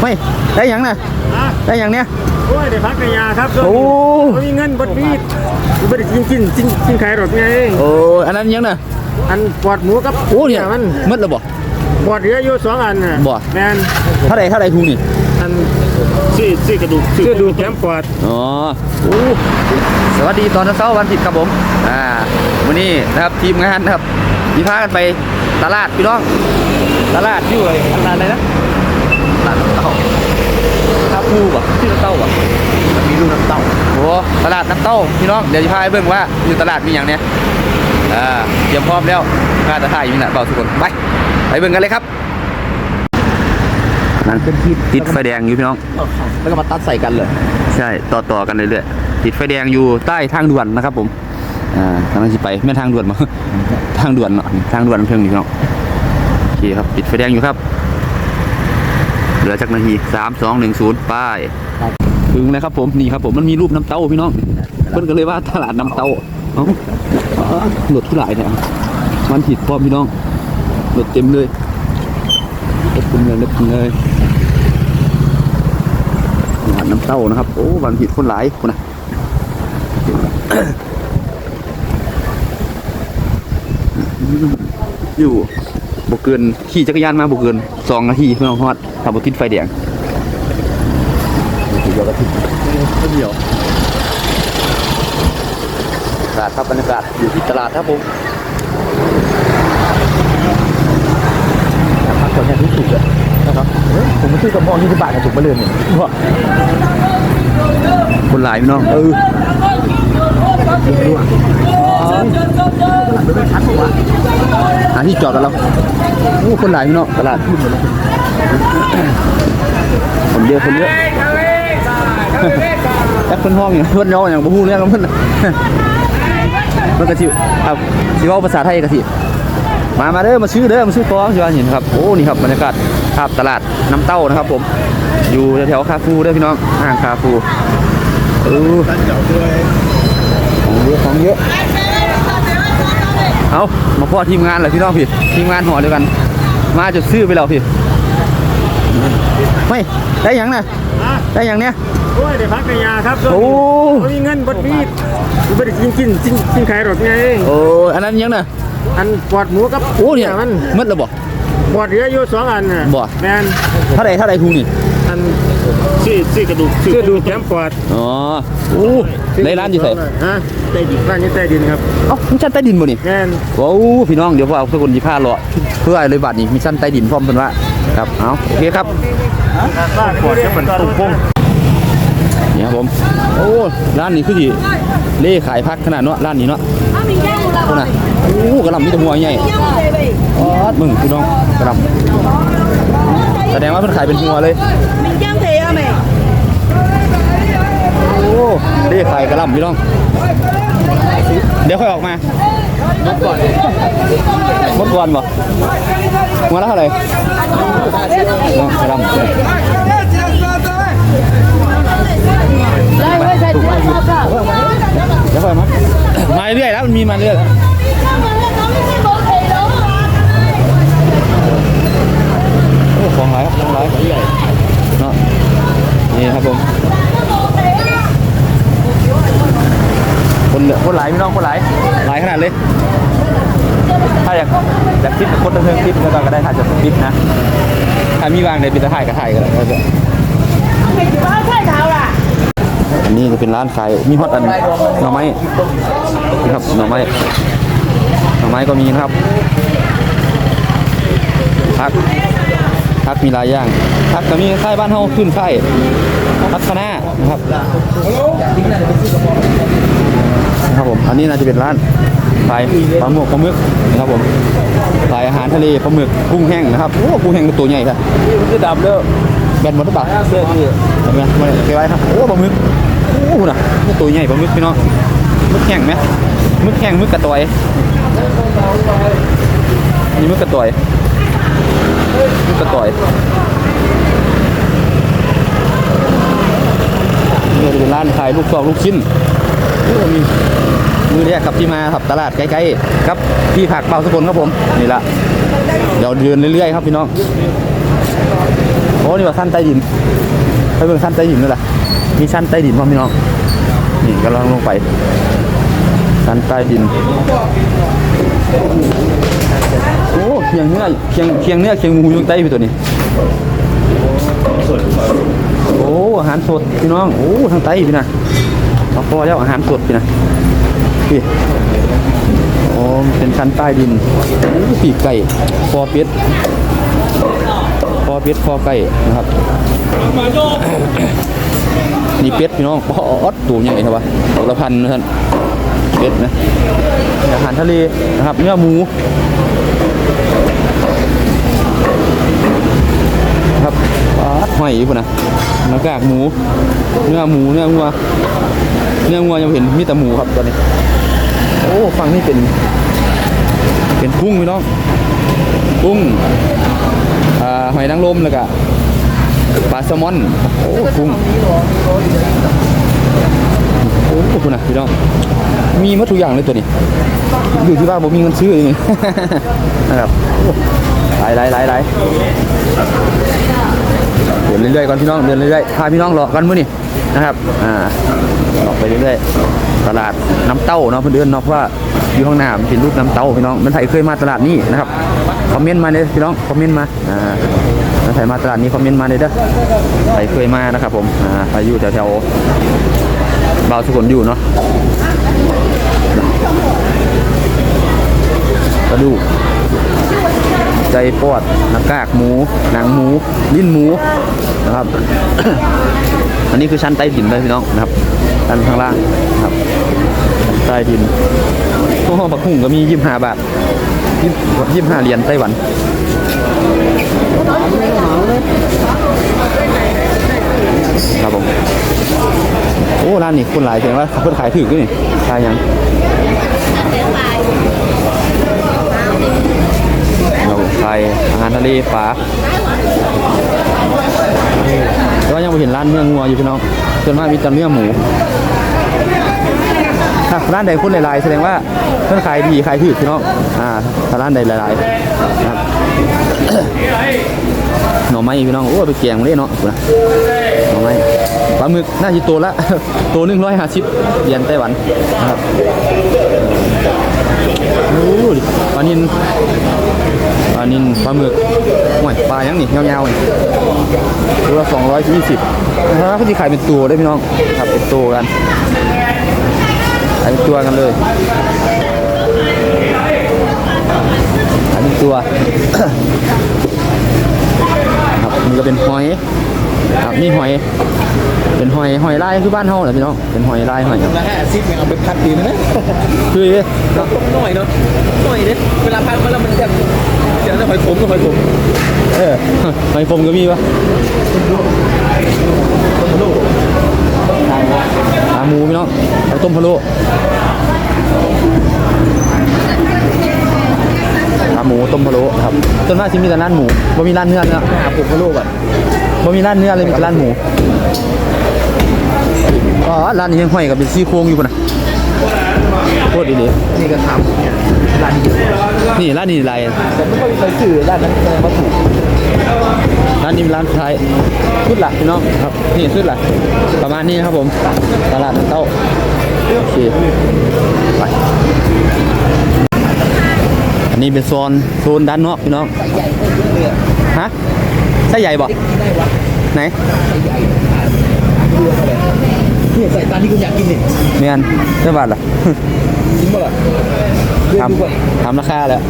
ไม่ได้หยังน่ะอะได้หยังเนี้ยโอ้ยเดี๋ยวพักในยาครับโอ้ไม่มีเงินบดบีดไม่ได้กินกินกินกินขายรถไงโอ้อันนั้นหยังน่ะอันปอดหมูกับโอ้เนี่ยมันหมดแล้วบ่ปอดเหลืออยู่สองอันน่ะบ่แมนเท่าไหร่เท่าไหร่ทุงนี่อันซื้อซื้อกระดูกซื้อกระดูกแถมปอดอ๋อโอ้สวัสดีตอนเช้าวันอาทิตย์ครับผมอ่าวันนี้นะครับทีมงานนะครับมีพากันไปตลาดพี่น้อง ตลาดอยู่ไอ้ตลาดอะไรนะตลาดน้ำเต้าท่าพูบ่ชื่อน้ำเต้าบ่มันมีลูกน้ำเต้าโอ้ตลาดน้ำเต้าพี่น้องเดี๋ยวจะพาไปเบิ่งว่าอยู่ตลาดมีอย่างเนี้ยอ่าเตรียมพร้อมแล้วกล้าจะถ่ายอยู่นี่แหละเบาทุกคนไปไปเบิ่งกันเลยครับนั่นติดไฟแดงอยู่พี่น้อง แล้วก็มาตัดใส่กันเลย ใช่ต่อต่อกันเรื่อยๆติดไฟแดงอยู่ใต้ทางด่วนนะครับ ผมอ่ากำลังจะไปไม่นทางด่วนมาทางด่วนเนาะทางด่วนเพิ่งนี่เนาะโอเคครับติดไฟแดงอยู่ครับ เหลือจักนาทีสามสองหนึ่งศูนย์ป้ายถึงแล้วครับผมนี่ครับผมมันมีรูปน้ำเต้าพี่น้องเพิ่นก็เลยว่าตลาดน้ำเต้าเอ้าอ๋อรถที่หลายเนี่ยมันผิดพร้อมพี่น้องรถเต็มเลยรถเต็มเลยรถเต็มเลยหวานน้ำเต้านะครับโอ้บางผิดคนหลายคนนะอยู่ บกเกินขี่จักรยานมาบกเกินสองนาทีไม่ต้องฮอดขับรถติดไฟแดงเดียวก็ติดเดียวตลาดครับบรรยากาศอยู่ที่ตลาดครับผมพักก่อนแค่ที่สุดเลยนะครับเฮ้ยผมมาซื้อกับหม้อยี่สิบบาทกับถุงมะเรือนเนี่ยว่าคนหลายพี่น้องเออ หาที่จอดกันแล้วโอ้คนหลายพี่น้องตลาดคนเยอะคนเยอะแอปเปิลห้องอย่างเพื่อนน้องอย่างบูฮูเรื่องของเพื่อนมันกระชิวครับชิวาภาษาไทยกระชิวมา มาเด้อ มาซื้อเด้อ มาซื้อของชิวาเห็นครับ โอ้ นี่ครับบรรยากาศภาพตลาดน้ำเต้านะครับผม อยู่แถวคาฟูเด้อพี่น้องห้างคาฟูเออ ของเยอะของเยอะ เอามาพ่อทีมงานเลยพี่น้องพี่ ทีมงานหัวเดียวกัน มาจุดซื้อไปแล้วพี่ไม่ได้หยังน่ะอะได้หยังเนี้ยโอ้ยเดี๋ยวพักในยาครับโอ้ไม่มีเงินบดบีดไม่ได้กินกินกินกินขายรถไงโอ้อันนั้นหยังน่ะอันปอดหมูกับโอ้เนี่ยมันหมดแล้วบ่ปอดเหลืออยู่สองอันน่ะบ่แมนเท่าไหร่เท่าไหร่ทุงนี่อัน ซื้อซื้อกระดูกซื้อกระดูกแถมปอดอ๋อโอ้ในร้านอยู่ไสฮะใต้ดินร้านนี้ใต้ดินครับเอ้ามีชั้นใต้ดินบ่นี่แมนว้าวพี่น้องเดี๋ยวพวกเราทุกคนสิพาเลาะเพื่ออะไรบัดนี้มีชั้นใต้ดินพร้อมเพิ่นว่าครับเอาโอเคครับบ้านปอดจะเป็นตุ้งพงนี่ครับผมโอ้ร้านนี้คือสิเล่ขายพักขนาดเนาะร้านนี้เนาะคนน่ะโอ้กระหลำมีแต่หัวใหญ่อ๋อมึงพี่น้องกระหลำแสดงว่าเพิ่นขายเป็นหัวเลย โอ้เล่ขายกระหลำพี่น้อง เดี๋ยวค่อยออกมาหมดก่อนหมดก่อนบ่หัวละเท่าไหร่อ๋อกระหลำ đây bây giờ chưa sao sao เดี๋ยวค่อยมามาเรื่อยแล้วมันมีมาเรื่อยแล้ว โอ้ของหลายครับของหลายเนาะนี่ครับผมคนเหลือคนหลายพี่น้องคนหลายหลายขนาด เลย ถ้าอยากอยากคลิปคนบันเทิงคลิปก็ก็ได้ถ่ายจากคลิปนะถ้ามีวางในเป็นถ่ายก็ถ่ายกันเลย bao thay thảo à อันนี้จะเป็นร้านขายมีฮอตอันหน่อไม้นี่ครับหน่อไม้หน่อไม้ก็มีนะครับพักพักมีหลายอย่างพักก็มีค่ายบ้านเฮาขึ้นค่ายพักคณะนะครับ นะครับผม อันนี้น่าจะเป็นร้านขายปลาหมึกปลาหมึกนะครับผมขายอาหารทะเลปลาหมึกกุ้งแห้งนะครับโอ้กุ้งแห้งตัวใหญ่ครับนี่มันจะดำเด้อแบนหมดหรือเปล่าเสื้อที่เห็นไหมมาเก็บไว้ครับโอ้ปลาหมึกโอ้น่ะนี่ตัวใหญ่ปลาหมึกพี่น้องหมึกแห้งไหมหมึกแห้งหมึกกระต่อยอันนี้หมึกกระต่อยหมึกกระต่อยนี่ก็จะเป็นร้านขายลูกซองลูกชิ้นโอ้ มีมือแรกครับที่มาครับตลาดใกล้ๆครับพี่ผักเบาสกุลครับผมนี่ละเดี๋ยวเดินเรื่อยๆครับพี่น้องโอ้นี่ว่าชั้นใต้ดินไปเบิ่งชั้นใต้ดินนี่แหละมีชั้นใต้ดินพ่อพี่น้องนี่กำลังลงไปชั้นใต้ดินโอ้เคียงเนื้อเคียงเคียงเนื้อเคียงหมูอยุงใต้พี่ตัวนี้โอ้อาหารสดพี่น้องโอ้ทางใต้พี่นะ เอาพอแล้วอาหารสดพี่นะพี่โอ้เป็นชั้นใต้ดินปีกไก่คอเป็ดคอเป็ดคอไก่นะครับนี่เป็ดพี่น้องปอดตัวใหญ่ครับวะตัวละพันนะท่านเป็ดนะอาหารทะเลนะครับเนื้อหมูครับปอดหอยพุ่นนะหน้ากากหมู เนื้อหมูเนื้องัว เนื้องัวยังเห็นมีแต่หมูครับตอนนี้ โอ้ฝั่งนี้เป็น เป็นกุ้งพี่น้องกุ้งอ่าหอยนางรมแล้วก็ปลาแซลมอนโอ้กุ้งโอ้คุณนะพี่น้องมีมาทุกอย่างเลยตัวนี้ อยู่ที่บ้านผมมีเงินซื้อเองนะครับโอ้หลายหลายหลายหลาย เดินเรื่อยๆก่อนพี่น้องเดินเรื่อยๆพาพี่น้องรอกันมื้อนี้นะครับอ่าออกไปเรื่อยๆตลาดน้ำเต้าเนาะเพื่อนเดือนเนาะเพราะว่าอยู่ข้างหน้าเป็นรูปน้ำเต้าพี่น้องมันไทยเคยมาตลาดนี้นะครับคอมเมนต์มาเลยพี่น้องคอมเมนต์มาอ่ามันไทยมาตลาดนี้คอมเมนต์มาเลยเด้อไทยเคยมานะครับผมอ่าไปอยู่แถวๆบาวสุกลอยู่เนาะกระดูกใจปอดหน้ากากหมู หนังหมู ลิ้นหมู นะครับ อันนี้คือชั้นใต้ดินเลยพี่น้องนะครับชั้นข้างล่างนะครับใต้ดินพวกห้องปักหุ่งก็มียี่สิบห้าบาทยี่สิบห้าเหรียญไต้หวันครับผมโอ้ร้านนี้คนหลายแสดงว่าเขาเพิ่นขายถือด้วยนี่ขายยังเราไทยอาหารทะเลปลา แต่ว่ายังไม่เห็นร้านเนื้องัวอยู่พี่น้องส่วนมากมีแต่เนื้อหมูถ้าร้านใดคนหลายๆแสดงว่าเพื่อนขายดีขายถูกพี่น้องอ่าถ้าร้านใดหลายๆนะครับ หน่อไม้พี่น้องโอ้ไปแกงมาเลยเนาะนะหน่อไม้ปลาหมึกน่าจะตัวละตัวหนึ่งร้อยห้าสิบเยญไต้หวันนะครับโอ้ดปลานินปลานินปลาหมึกห่วยปลายังนี่ยาวๆนี่ตัวละสองร้อยยี่สิบนะฮะเขาจะขายเป็นตัวได้พี่น้องครับเป็นตัวกันขายเป็นตัวกันเลย ขายเป็นตัว ครับมันก็เป็นหอยครับนี่หอย เป็นหอยหอยลายคือบ้านเฮาแหละพี่น้องเป็นหอยลายหอยละห้าสิบเนี่ยเอาไปพัดดีไหมคือหน่อยเนาะหน่อยเนี่ยเวลาพัดมันแล้วมันจะเดี๋ยวจะหอยขมก็หอยขมเออหอยฟมก็มีปะขาหมูพี่น้องเอาต้มพะโล้ ขาหมูต้มพะโล้ครับต้นมากที่มีแต่ร้านหมูบ่มีร้านเนื้อเนื้อหาผมก็ลูกอะบ่มีร้านเนื้อเลยมีแต่ร้านหมูอ๋อร้านนี้ยังห้อยกับเป็นซี่โครงอยู่ปะนะโคตรดีนี่ก็ทำร้านนี้ๆนี่ร้านนี้ไรแต่ไม่ค่อยเคยซื้อร้านนั้นเลยมาถูกร้านนี้เป็นร้านสุดท้ายสุดหลักพี่น้องครับนี่สุดหลักประมาณนี้นะครับผมตลาดน้ำเต้าโอเคไปอั นนี้เป็นโซนโซนด้านนอกพี่น้องฮะไส้ใหญ่บ่ไหนนี่ใส่ตาที่คุณอยากกินนี่เมียนเท่าบาทล่ะจริงป่ะล่ะเรื่องทดูก่อนำทำราคาแล้ว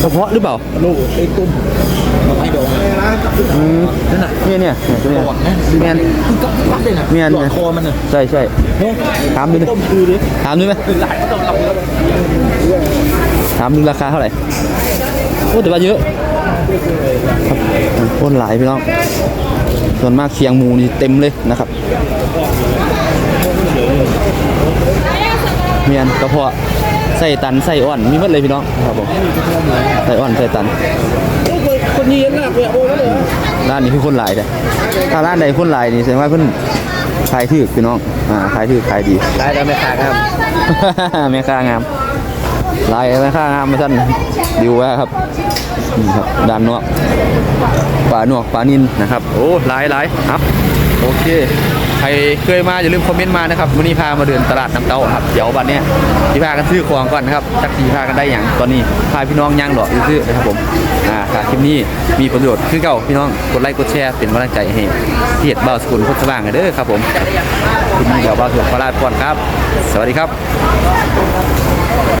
เฉพาะหรือเปล่าลูกไอ้ตุ้ม มให้ดองอืมนั่นน่ะเนี่ยเนี่ยเนี่ยตัวเนี่ยหวังนะเมียนก็พัดเลยนะเมียนหลอดคอมันน่ะใช่ใช่เนาะถามดูดิต้มคือดิถามดูไหมหลายก็ต้องรับแล้วถามดูราคาเท่าไหร่โอ้แต่ว่าเยอะครับคนหลายพี่น้องส่วนมากเคียงมูนี่เต็มเลยนะครับเมียนกระเพาะใส่ตันใส่อ่อนมีหมดเลยพี่น้องครับผมใส่อ่อนใส่ตัน คนนี้ยังหนักเลยโอ้แล้วเลยร้านนี้คือคนหลายเลยถ้าร้านใดคนหลายนี่แสดงว่าเพิ่นขายถือพี่น้องอ่าขายถือขายดีได้แล้วแม่ค้าครับแม่ค้างามลายแม่ค้างามมาท่านดิวว่าครับนี่ครับด้านนอกปลาหนวกปลานินนะครับ โอ้หลายหลายครับโอเค ใครเคยมาอย่าลืมคอมเมนต์มานะครับวันนี้พามาเดินตลาดน้ำเต้าครับเดี๋ยววันนี้ยที่พากันซื้อของก่อนนะครับจักทีพากันได้อย่างตอนนี้พาพี่น้องย่างหลอซื้อนะครับผมอ่าคลิปนี้มีประโยชน์ขึ้นเก่าพี่น้องกดไลค์กดแชร์เป็นกำลังใจให้เพียรบ่าวสกุลพุทธสว่างกันเด้อครับผมคลิปนี้เดี๋ยวบ่าวสกุลขอลาดก่อนครับ สวัสดีครับ